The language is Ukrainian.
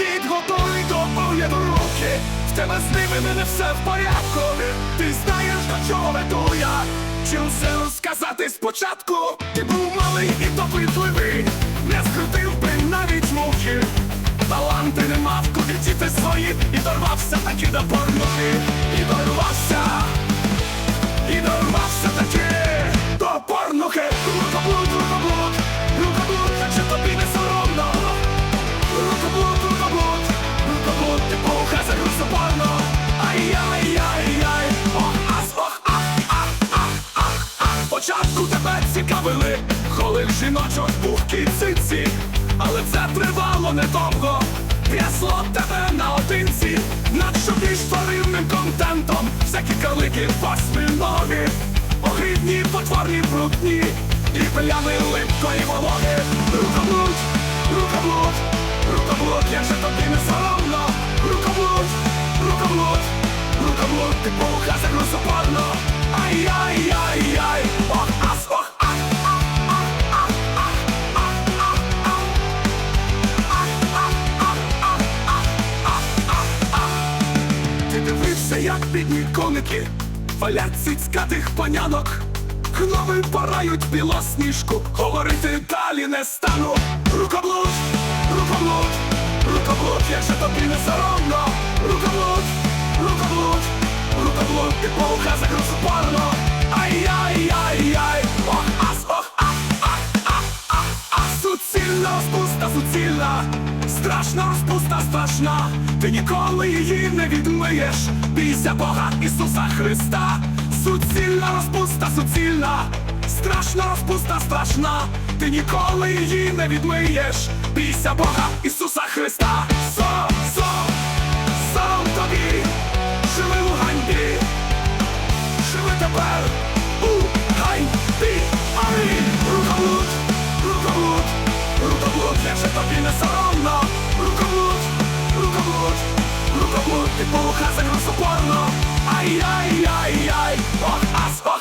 Підготуй до бою руки, в тебе з ними мене все в порядку. Ти знаєш, до чого веду я. Чи усе розказати спочатку? Ти був малий і допитливий, не скрутив би навіть мухи. Таланти не мав, куди діти свої, і дорвався таки до порнухи, і дорвався, цікавили, голих жіночок пухкі циці, але це тривало недовго. Трясло тебе наодинці, над більш тваринним контентом, всякі калики, восьминоги, огидні, потворні, брудні, і плями липкої вологи. Рукоблуд, рукоблуд, рукоблуд, як же тобі не соромно, рукоблуд, рукоблуд, рукоблуд, ти пуха за грузу порно. Ай-яй-яй-яй, ох, Дивився, як бідні коники валять цицькатих панянок. Гноми порають білосніжку, говорити далі не стану. Рукоблуд, рукоблуд, рукоблуд, як же тобі не соромно. Рукоблуд, рукоблуд, рукоблуд, ти пауха за грузу суцільна, страшна розпуста, страшна, ти ніколи її не відмиєш, бійся Бога Ісуса Христа, суцільна розпуста, суцільна, страшна розпуста, страшна, ти ніколи її не відмиєш, бійся Бога Ісуса Христа, як же тобі не соромно, рукоблуд, рукоблуд, рукоблуд, ти пуха за грусу ай-яй-яй-яй, ох, ас, ох,